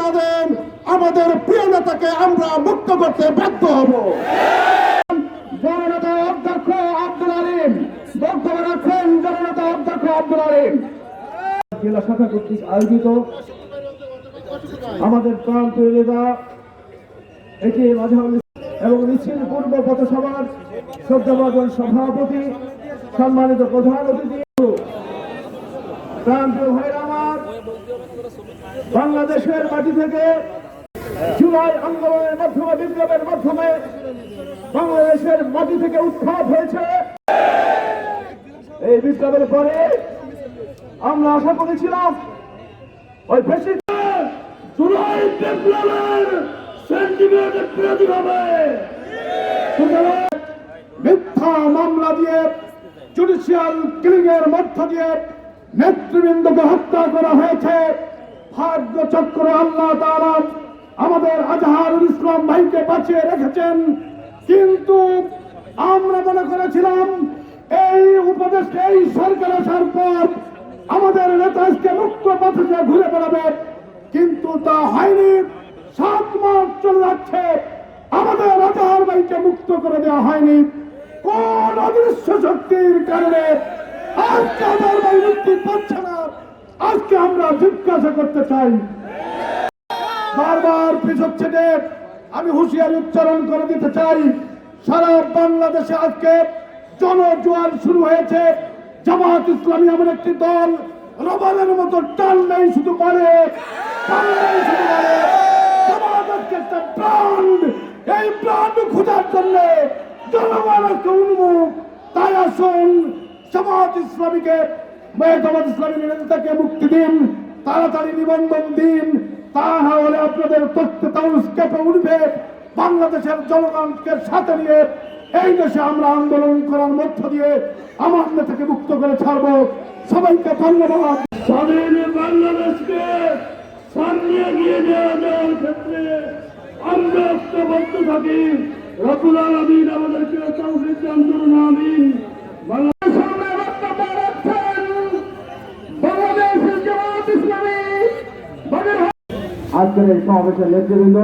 না দেন আমাদের প্রিয় নেতাকে আমরা মুক্ত করতে বাধ্য হব। জননেতা অধ্যক্ষ আব্দুল আলিম, বক্তব্য রাখছেন জননেতা অধ্যক্ষ আব্দুল আলিম। জেলা শাখা কর্তৃক আয়োজিত আমাদের এটি মাঝার এবং মিছিল পূর্ব পথসভার শ্রদ্ধাভাজন সভাপতি, সম্মানিত প্রধান অতিথি প্রান্তীয় ভাইরা বাংলাদেশের মাটি থেকে জুলাই আন্দোলনের মাধ্যমে, বিপ্লবের মাধ্যমে বাংলাদেশের মাটি থেকে উৎখাত হয়েছে। এই বিপ্লবের পরে আমরা আশা করেছিলাম ওই ফেসিস্ট জুলাই বিপ্লবের সেন্টিমেন্ট হবে। মিথ্যা মামলা দিয়ে জুডিশিয়াল কিলিং এর মধ্য দিয়ে নেতৃবৃন্দকে হত্যা করা হয়েছে। ভাগ্য চক্র আল্লাহ তাআলা আমাদের আজহারুল ইসলাম ভাইকে বাঁচিয়ে রেখেছেন। কিন্তু আমরা মনে করেছিলাম, এই উপদেশকে, এই সরকার আসার পর আমাদের নেতাজকে মুক্ত পথে ঘুরে বেড়াবে। কিন্তু তা হয়নি। সাত মাস চলে যাচ্ছে। আমাদের রাজার ভাইকে মুক্ত করে দেওয়া হয়নি। কোন অদৃশ্য শক্তির কারণে আজকে মুক্তি পাচ্ছে না। আজকে আমরা জিজ্ঞাসা করতে চাই। বারবার পিছচ্ছে যে আমি হুঁশিয়ারি উচ্চারণ করে দিতে চাই। সারা বাংলাদেশে আজকে জনজোয়ার শুরু হয়েছে। জামাত ইসলামী এমন একটি দল, রবারের মতো পারে। টানলেই শুধু ব্রান্ড এই ব্রান্ড খোঁজার জন্য জনগণ আজকে উন্মুখ। তাই আসুন জামাত ইসলামীকে জামাত ইসলামী নেতাকে মুক্তি দিন, তাড়াতাড়ি নিবন্ধন দিন তা হলে আপনাদের তথ্য তাউস কেঁপে উঠবে। বাংলাদেশের জনগণকে সাথে নিয়ে এই দেশে আমরা আন্দোলন করার মধ্য দিয়ে আমার নেতাকে মুক্ত করে ছাড়বো। সবাইকে ধন্যবাদ। স্বাধীন বাংলাদেশকে সামনে এগিয়ে যাওয়ার ক্ষেত্রে আমরা ঐক্যবদ্ধ থাকি। রকুল আমাদেরকে তৌফিক করুন, আমিন। আজকের এই সমাবেশের নেতৃবৃন্দ,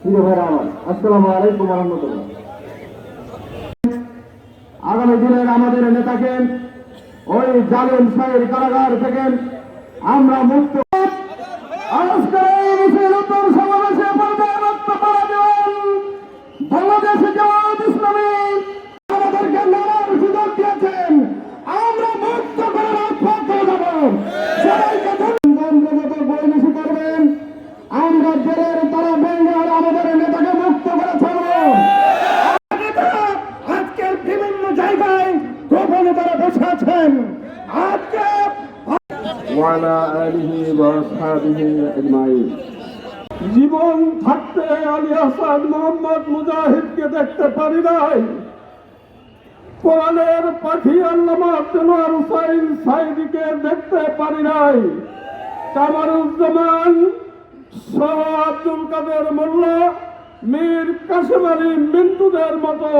প্রিয় ভাইরা আমার, আসসালামু আলাইকুম রহমতুল্লাহ। আগামী দিনের আমাদের নেতাকে ওই জালেম সাহের কারাগার থেকে আমরা মুক্ত তারা আমাদের নেতাকে মুক্ত করে ছাড়ব আজকে বিভিন্ন জায়গায় গোপনে তারা বসে আছেন। আজকে ওয়ালা আলিহি ওয়া আসহাবিহি আজমাইন। জীবন থাকতে আলী হাসান মোহাম্মদ মুজাহিদকে দেখতে পারি নাই। কোরআনের পাখি আল্লামা আব্দুল হুসাইন সাইদিকে দেখতে পারি নাই। কামারুজ্জামান সহ আব্দুল কাদের মোল্লা, মীর কাসেম আলী মিন্টুদের মতো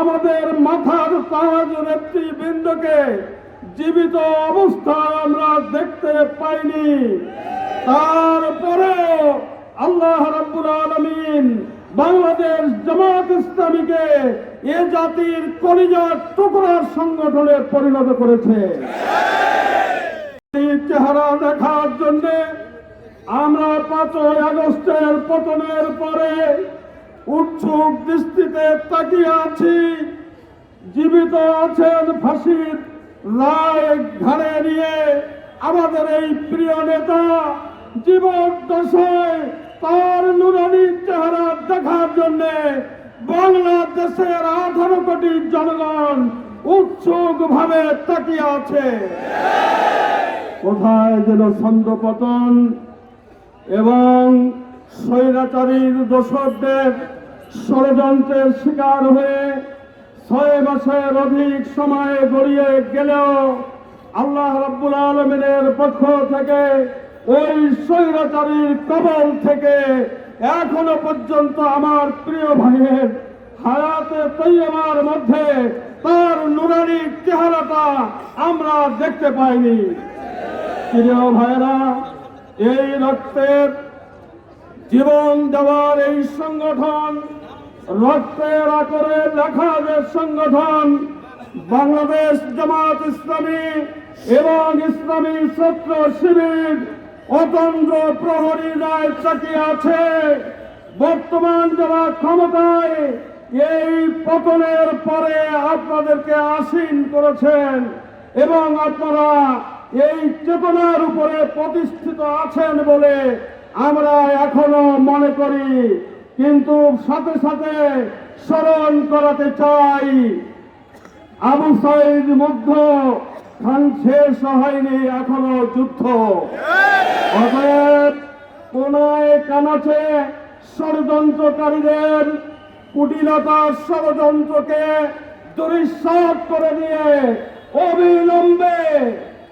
আমাদের মাথার তাজ নেতৃবৃন্দকে জীবিত অবস্থায় আমরা দেখতে পাইনি। তারপরেও আল্লাহ রাব্বুল আলামিন বাংলাদেশ জামাত ইসলামীকে এ জাতির কলিজার টুকরার সংগঠনে পরিণত করেছে। চেহারা দেখার জন্য আমরা পাঁচই আগস্টের পতনের পরে উৎসুক দৃষ্টিতে তাকিয়ে আছি। জীবিত আছেন ফাঁসির রায় ঘাড়ে নিয়ে। আমাদের এই প্রিয় নেতা জীবন দশায় তার নুরানি চেহারা দেখার জন্য বাংলাদেশের আঠারো কোটি জনগণ উৎসুক ভাবে তাকিয়ে আছে। কোথায় যেন ছন্দপতন এবং স্বৈরাচারীর দোষরদের ষড়যন্ত্রের শিকার হয়ে ছয় মাসের অধিক সময় গড়িয়ে গেলেও আল্লাহ রাব্বুল আলমিনের পক্ষ থেকে ওই স্বৈরাচারীর কবল থেকে এখনও পর্যন্ত আমার প্রিয় ভাইয়ের হায়াতে তৈয়মার মধ্যে তার নুরানি চেহারাটা আমরা দেখতে পাইনি। প্রিয় ভাইরা এই রক্তের জীবন দেওয়ার এই সংগঠন, রক্তের আকরে লেখা যে সংগঠন, বাংলাদেশ জামাত ইসলামী এবং ইসলামী ছাত্র শিবির অতন্ত্র প্রহরী রায় চাকিয়ে আছে। বর্তমান যারা ক্ষমতায়, এই পতনের পরে আপনাদেরকে আসীন করেছেন এবং আপনারা এই চেতনার উপরে প্রতিষ্ঠিত আছেন বলে আমরা এখনও মনে করি। কিন্তু সাথে সাথে স্মরণ করাতে চাই, আবু সাইদ মুগ্ধ, খান শেষ হয়নি এখনও যুদ্ধ। অতএব কোনায় কানাচে ষড়যন্ত্রকারীদের কুটিলতার ষড়যন্ত্রকে দুরিশ্বাস করে নিয়ে অবিলম্বে